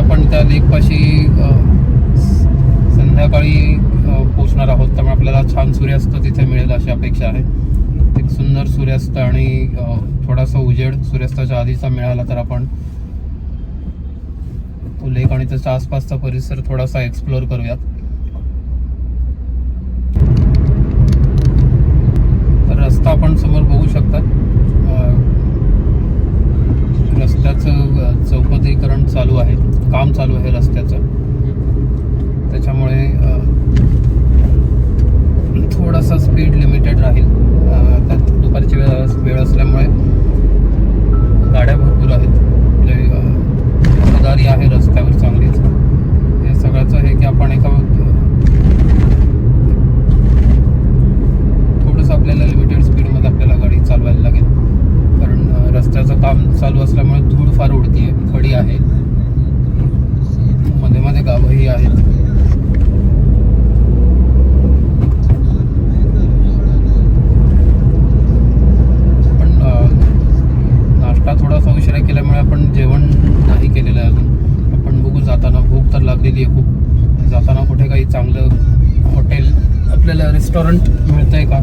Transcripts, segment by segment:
आपण त्या लेकपाशी संध्याकाळी पोचणार आहोत. त्यामुळे आपल्याला छान सूर्यास्त तिथे मिळेल अशी अपेक्षा आहे. एक सुंदर सूर्यास्त आणि थोडासा उजेड सूर्यास्ताच्या आधीचा मिळाला तर आपण तो लेक आणि त्याच्या आसपासचा परिसर थोडासा एक्सप्लोअर करूयात. तर रस्ता आपण समोर बघू शकता. रस्त्याचं चौपदरीकरण चालू आहे. काम चालू आहे रस्त्याचं. त्याच्यामुळे थोडासा स्पीड लिमिटेड राहील. दुपारची वेळ वेळ असल्यामुळे गाड्या भरपूर आहेत. म्हणजे रहदारी आहे रस्त्यावर चांगलीच. हे सगळ्याचं हे की आपण एका थोडंसं आपल्याला लिमिटेड स्पीडमध्ये आपल्याला गाडी चालवायला लागेल. रस्त्याचं काम चालू असल्यामुळे धूळ फार उडतीये खडी आहे मध्ये मध्ये गावंही आहेत पण अ, नाश्ता थोडासा उशिरा केल्यामुळे आपण जेवण नाही केलेलं आहे अजून आपण बघू जाताना भूक तर लागलेली आहे खूप जाताना कुठे काही चांगलं हॉटेल आपल्याला रेस्टॉरंट मिळतंय का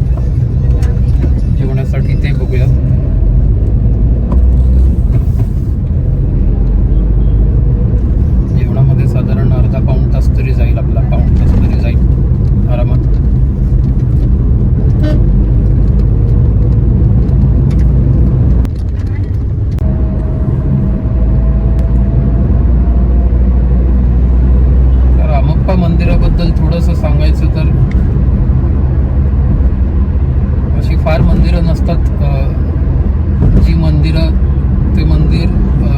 जेवण्यासाठी ते बघूया जेवणामध्ये साधारण अर्धा पाऊण तास तरी जाईल आपला पाऊण तास तरी जाईल आरामात रामप्पा मंदिराबद्दल थोडंसं सांगायचं तर अशी फार मंदिरं नसतात अ, जी मंदिरं ते मंदिर अ,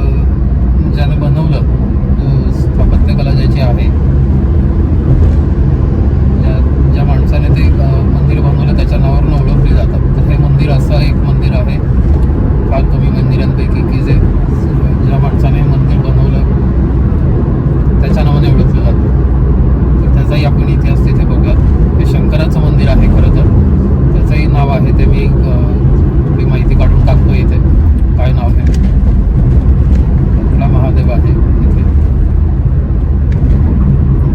ज्याने बनवलं तो स्थापत्यकला ज्याची आहे ज्या ज्या माणसाने ते अ, मंदिर बनवलं त्याच्या नावावरून ओळखली जातात तर हे मंदिर असं एक मंदिर आहे फार कमी मंदिरांपैकी की जे ज्या माणसाने हे मंदिर बनवलं त्याच्या नावाने ओळखलं जातं तर त्याचाही आपण इतिहास तिथे बघूयात हे शंकराचं मंदिर आहे खरं तर त्याचंही नाव आहे ते मी अ, थोडी माहिती काढून टाकतो इथे काय नाव आहे कुठला महादेव आहे इथे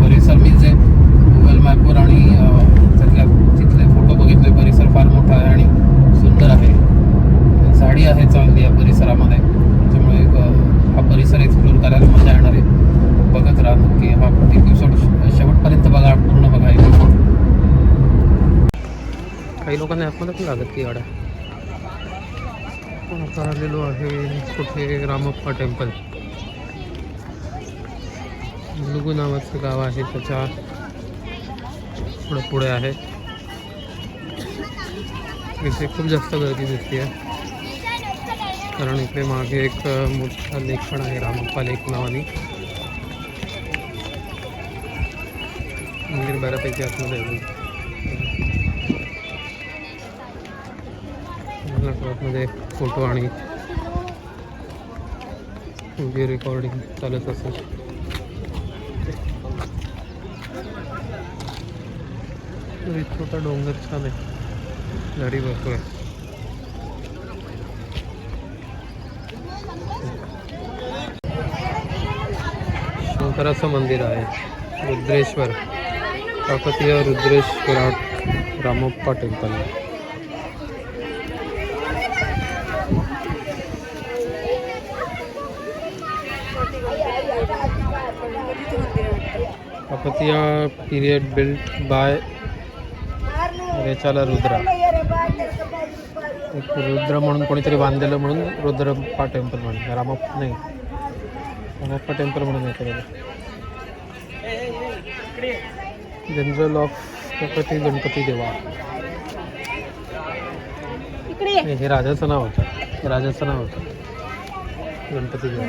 परिसर मी जे गुगल मॅपवर आणि अ, त्यातल्या तिथले फोटो बघितले परिसर फार मोठा आहे आणि सुंदर आहे झाडी आहे चांगली या परिसरामध्ये त्याच्यामुळे अ, हा परिसर एक्सप्लोर करायला मजा येणार आहे बघत राहा नक्की हा एपिसोड शेवटपर्यंत बघा पूर्ण बघा episode. काही लोकांना आतमध्ये लागत की गाड्या पण आता आलेलो आहे कुठे रामप्पा टेम्पल. मुलुगू नावाचं गाव आहे त्याच्या थोडं पुढे आहे. इथे खूप जास्त गर्दी दिसते आहे कारण इकडे मागे एक मोठा लेक पण आहे रामप्पा लेक नावाने. मंदिर बऱ्यापैकी आतमध्ये आहे. मला वाटतं फोटो आणि व्हिडिओ रेकॉर्डिंग चालत असेल. छोटा डोंगर छान आहे. गाडी भरपूर आहे शंकराचं मंदिर आहे. Rudreshwar. Kakatiya Rudreshwara Ramappa temple. Kakatiya period built by Recharla Rudra एक रुद्र म्हणून कोणीतरी बांधलेलं म्हणून रुद्रप्पा टेम्पल म्हणून रामप्पा नाही. रामप्पा टेम्पल म्हणून आहे जनरल ऑफ गणपती गणपती देवा हे राजाचं नाव होतं. राजाचं नाव होतं. गणपती देवा.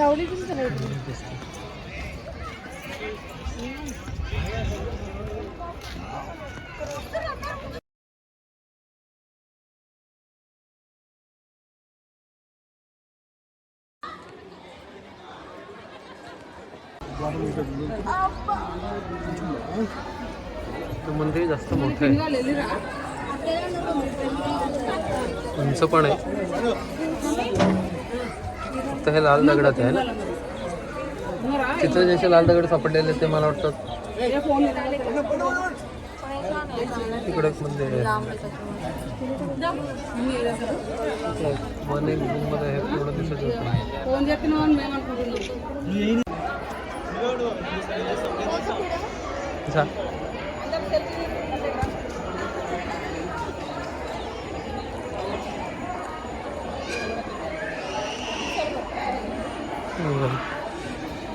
चावली. मंदिर जास्त मोठं आहे. उंच पण आहे. फक्त हे लाल दगडात आहे ना? तिथं जसे लाल दगड सापडलेले ते मला वाटतं. तिकडे म्हणजे एक मंदिर आहे मध्ये आहे तेवढं दिसत होतं.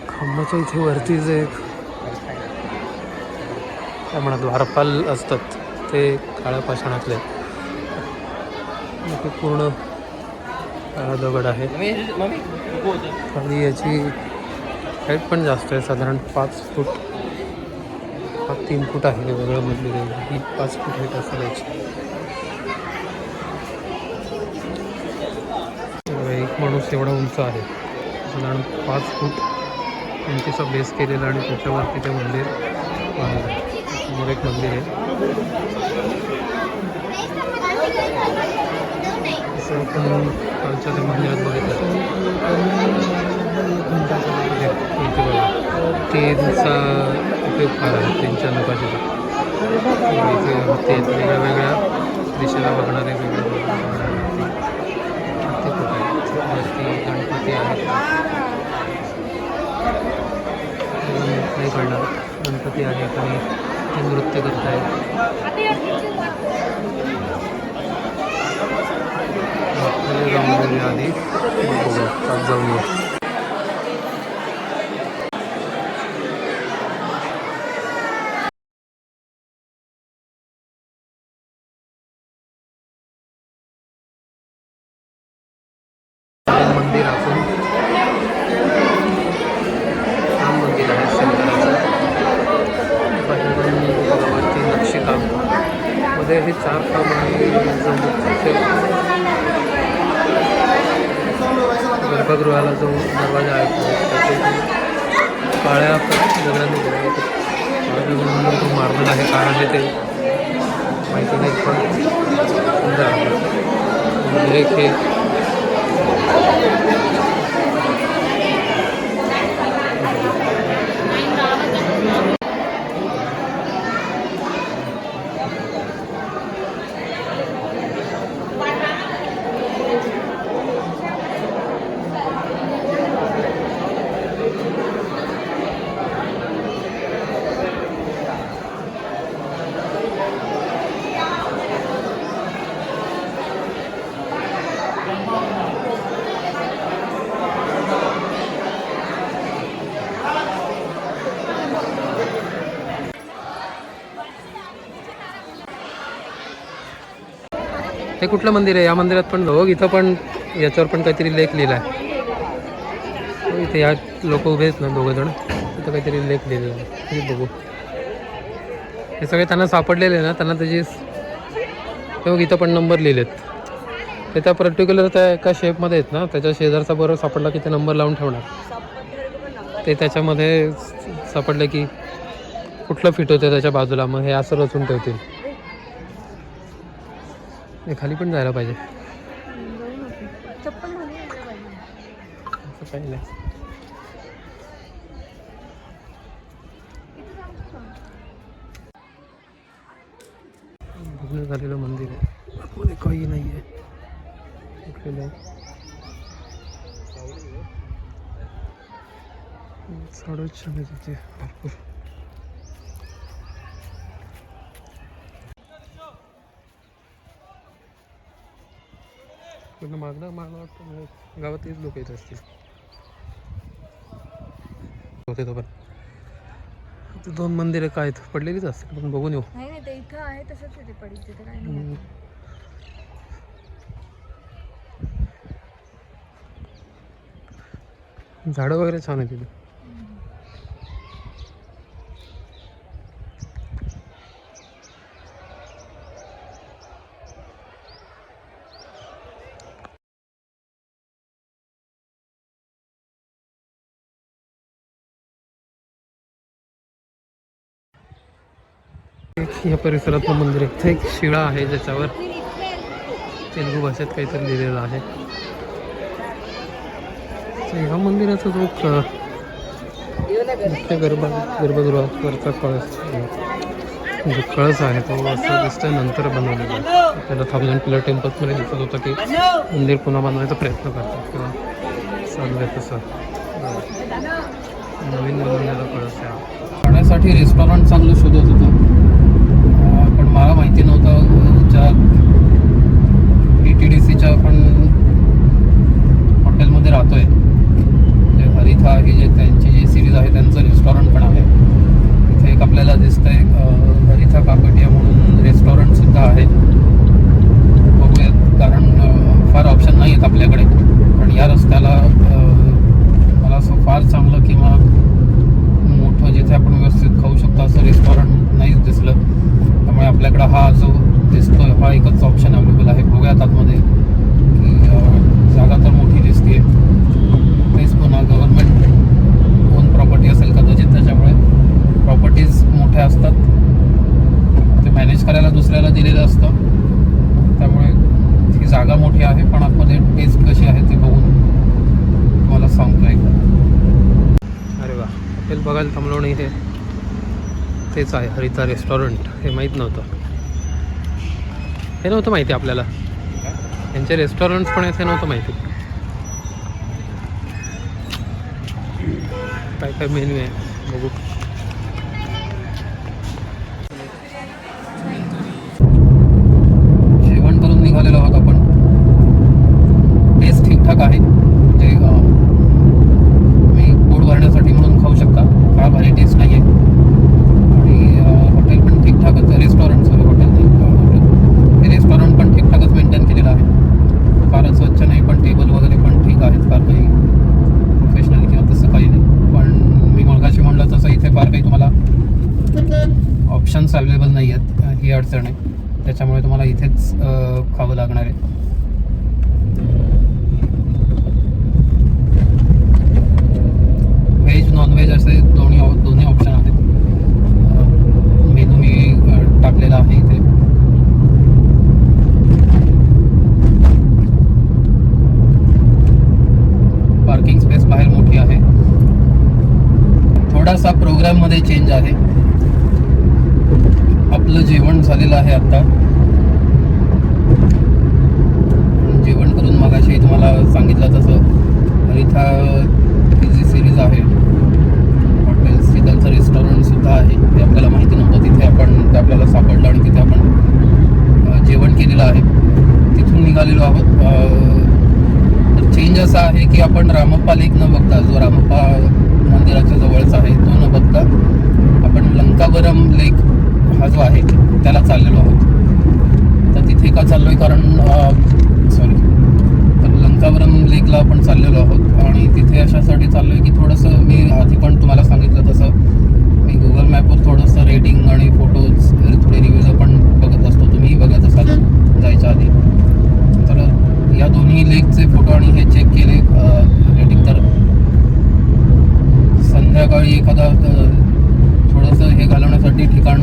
खांबाच्या इथे वरतीच एक. काय म्हणा द्वारपाल असतात. ते काळ्या पाषाणातले. इथे पूर्ण काळा दगड आहे. आणि याची हाईट पण जास्त आहे. साधारण पाच फूट हा तीन फूट आहे. वेगळं मधली ही पाच फूट हाईट असेल याची. एक माणूस एवढा उंच आहे. साधारण पाच फूट उंचीचा बेस केलेला आणि त्याच्यावरती ते मंदिर आहे समोर एक मंदिर आहे. असं आपण कालच्या त्या मंदिरात बघितलं. इथे तेचा उपयोग फार आहे त्यांच्या नकाशाचा. इथे ते वेगळ्या वेगळ्या दिशेला बघणारे वेगळे बघणारे ते कुठं आहे वरती गणपती आहे आईकडनं गणपती आहे आणि ते नृत्य करत आहेत आपल्याला जाऊन आधी. जाऊया मंदिर आपण राम मंदिर आहे शंकराचं बाहेरून वरती नक्षीकाममध्ये हे चार काम आहे जो मुख्य गर्भगृहाला जो दरवाजा आहे त्याचे काळ्या दगडांनी बनवलेलं आहे. काळ्या दगडांवर तो मार्बल आहे कारण आहे ते माहिती नाही पण सुंदर आहे एक हे हे कुठलं मंदिर आहे? या मंदिरात पण बघ इथं पण याच्यावर पण काहीतरी लेख लिहिला आहे हो, इथे या लोक उभे आहेत ना दोघं जण. तिथं काहीतरी लेख लिहिलेला आहे. बघू. हे सगळे त्यांना सापडलेले ना त्यांना त्याची हे बघ इथं पण नंबर लिहिलेत. ते त्या पर्टिक्युलर त्या एका शेपमध्ये आहेत ना त्याच्या शेजारचा बरोबर सापडला की ते नंबर लावून ठेवणार. ते त्याच्यामध्ये सापडलं की कुठलं फिट होतं त्याच्या बाजूला मग हे असं रचून ठेवतील. हे खाली पण जायला पाहिजे. असं काही नाही. भग्न झालेलं मंदिर आहे. आतमध्ये काही नाही आहे उठलेलं आहे झाडं छान आहे तिथे भरपूर. पूर्ण मागणं मला वाटतं. गावातलीच लोक येत असतील. होते तो पण. ते दोन मंदिरं काय आहेत? पडलेलीच असतील. पण बघून येऊ. नाही नाही ते इथं आहे तसंच आहे ते पडीत. तिथे काय नाही. हम्म. झाडं वगैरे छान आहे तिथे एक या परिसरातलं मंदिर आहे. इथे एक शिळा आहे ज्याच्यावर तेलुगू भाषेत काहीतरी लिहिलेलं आहे. ह्या मंदिराचा जो मुख्य गर्भ गर्भगृहावरचा कळस जो कळस आहे तो असं दिसतोय नंतर बनवलेला आहे. आपल्याला थाउजंड पिलर टेम्पल्समध्ये दिसत होतं की मंदिर पुन्हा बनवायचा प्रयत्न करतात किंवा चाललंय तसं. नवीन बनवलेला कळस आहे खाण्यासाठी रेस्टॉरंट चांगलं शोधत होतं अं, पण मला माहिती नव्हतं ज्या ए टी आपण हॉटेलमध्ये राहतोय. जे हरिथा ही जे त्यांची जी सिरीज आहे त्यांचं रेस्टॉरंट पण आहे. इथे एक आपल्याला दिसतंय आहे हरिथा काकटिया म्हणून रेस्टॉरंटसुद्धा आहे. बघूयात कारण फार ऑप्शन नाही आहेत आपल्याकडे. पण या रस्त्याला मला असं फार चांगलं किंवा मोठं जिथे आपण व्यवस्थित खाऊ शकतो असं रेस्टॉरंट नाहीच दिसलं. त्यामुळे आपल्याकडं हा जो दिसतोय हा एकच ऑप्शन अवेलेबल आहे. बघूयात आतमध्ये. जागा तर मोठी दिसते तेच पुन्हा गव्हर्नमेंट ओन प्रॉपर्टी असेल कदाचित त्याच्यामुळे प्रॉपर्टीज मोठ्या असतात. ते मॅनेज करायला दुसऱ्याला दिलेलं असतं. त्यामुळे ही जागा मोठी आहे पण आतमध्ये टेस्ट कशी आहे ते बघून तुम्हाला सांगतो एकदा अरे वा. हॉटेल बघायला थांबलो नाही हे तेच आहे हरिता रेस्टॉरंट हे माहीत नव्हतं. हे नव्हतं माहिती आपल्याला. यांचे रेस्टॉरंट पण येथे नव्हतं माहिती. काय काय मेन्यू आहे? बघू जेवण करून निघालेलो आहोत आपण टेस्ट ठीकठाक आहे म्हणजे अं, तुम्ही पोट भरण्यासाठी म्हणून खाऊ शकता फार भारी टेस्ट नाही आहे आणि अं, हॉटेल पण ठीकठाकच आहे रेस्टॉरंट सॉरी हॉटेल नाही अं, हॉटेल हे रेस्टॉरंट पण ठीकठाकच मेंटेन केलेलं आहे फारच स्वच्छ नाही पण टेबल वगैरे पण ठीक आहेत फार काही प्रोफेशनल किंवा तसं काही नाही पण मी मगाशी म्हणलं तसं इथे फार काही तुम्हाला ऑप्शन्स अवेलेबल नाही आहेत अं, ही अडचण आहे त्याच्यामुळे तुम्हाला इथेच अं, खावं लागणार आहे व्हेज नॉनव्हेज असे दोन्ही दोन्ही ऑप्शन आहेत मेनू मी अं, टाकलेला आहे इथे पार्किंग स्पेस बाहेर मोठी आहे थोडासा प्रोग्राममध्ये चेंज आहे. आपलं जेवण झालेलं आहे आता. जेवण करून मगाशी तुम्हाला सांगितलं तसं. इथं ही जी सिरीज आहे हॉटेल्सची त्यांचं रेस्टॉरंटसुद्धा आहे. ते आपल्याला माहिती नव्हतं. तिथे आपण ते आपल्याला सापडलं आणि तिथे आपण जेवण केलेलं आहे. तिथून निघालेलो आहोत. तर चेंज असा आहे की आपण रामप्पा लेक न बघता. जो रामप्पा मंदिराच्या जवळचा आहे. तो न बघता आपण लंकावरम लेक हा जो आहे त्याला चाललेलो आहोत. तर तिथे का चाललो आहे कारण सॉरी तर लंकावरम लेकला आपण चाललेलो आहोत. आणि तिथे अशासाठी चाललो आहे की थोडंसं मी आधी पण तुम्हाला सांगितलं तसं. मी गुगल मॅपवर थोडंसं रेटिंग आणि फोटोज थोडे रिव्ह्यूज आपण बघत असतो. तुम्हीही बघत असाल जायच्या आधी. तर या दोन्ही लेकचे फोटो आणि हे चेक केले रेटिंग तर संध्याकाळी एखादा थोडंसं हे घालवण्यासाठी ठिकाण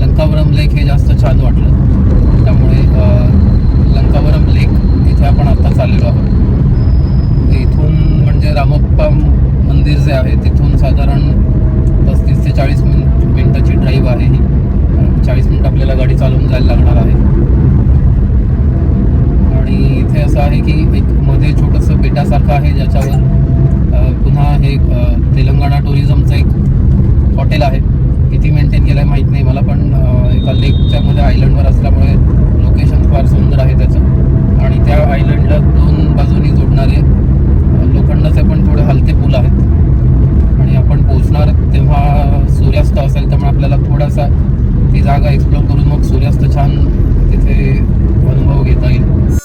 लंकावरम लेक हे जास्त छान वाटलं. त्यामुळे लंकावरम लेक इथे आपण आता चाललेलो आहोत. इथून म्हणजे रामप्पा मंदिर जे आहे तिथून साधारण पस्तीस ते चाळीस मिन मिनटाची ड्राईव्ह आहे ही. चाळीस मिनटं आपल्याला गाडी चालवून जायला लागणार आहे. आणि इथे असं आहे की एक मध्ये छोटंसं बेटासारखं आहे ज्याच्यावर पुन्हा हे तेलंगणा टुरिझमचं एक हॉटेल आहे. किती मेंटेन केलं आहे माहीत नाही मला पण एका लेकच्या मध्ये आयलंडवर असल्यामुळे लोकेशन फार सुंदर आहे त्याचं. आणि त्या आयलंडला दोन बाजूनी जोडणारे लोखंडाचे पण थोडे हलके पूल आहेत. आणि आपण पोहोचणार तेव्हा सूर्यास्त असेल त्यामुळे आपल्याला थोडासा ती जागा एक्सप्लोर करून मग सूर्यास्त छान तिथे अनुभव घेता येईल.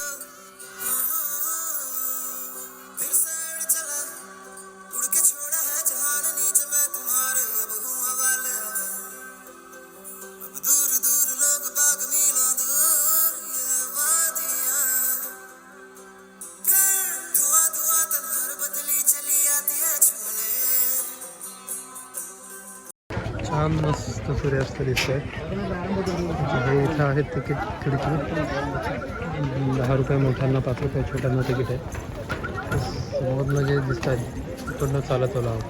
छान मस्त सूर्यास्त दिसतोय हे इथं आहे तिकीट खिडकी दहा रुपये मोठ्यांना पाच रुपये छोट्यांना तिकीट आहे समोरनं जे दिसत आहेत तिकडनं चालत आलो आहोत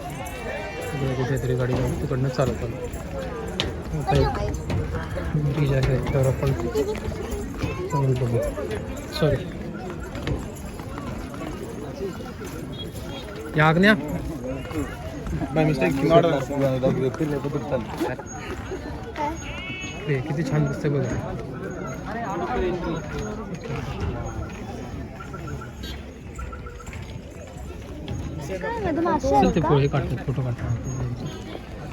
कुठेतरी गाडी जाऊन तिकडनं चालत आलो ब्रिज आहे बघू सॉरी या बाय मिस्टेक हे किती छान दिसतंय बघा ते? पोहे काढतात फोटो काढतात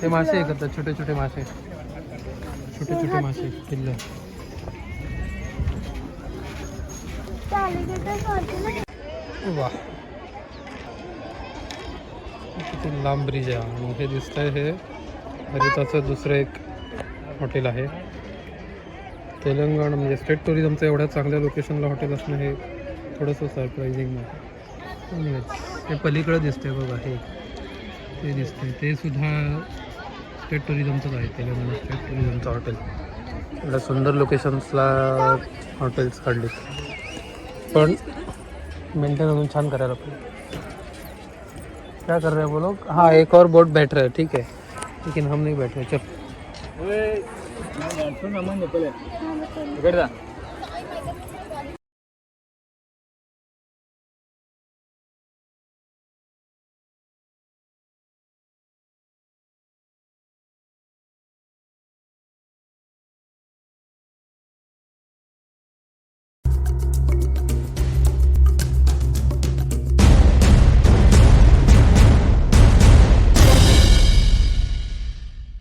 ते मासे हे करतात छोटे छोटे मासे छोटे छोटे मासे किल्ले वा. किती लांब ब्रिज आहे आणि हे आहे हे हरिताचं दुसरं एक हॉटेल आहे. तेलंगण म्हणजे स्टेट टुरिझमचं एवढ्या चांगल्या लोकेशनला हॉटेल असणं हे थोडंसं सरप्रायझिंग हे पलीकडं हे आहे दिसतंय बघा हे. ते दिसतंय. ते सुद्धा स्टेट टुरिझमचंच आहे. तेलंगणा स्टेट टुरिझमचं हॉटेल एवढ्या सुंदर लोकेशन्सला हॉटेल्स काढले पण मेंटेन अजून छान करायला पाहिजे क्या कर रहे हैं वो लोग? हाँ एक और बोट बैठ रहे है ठीक है। लेकिन हम नहीं बैठ रहे चल।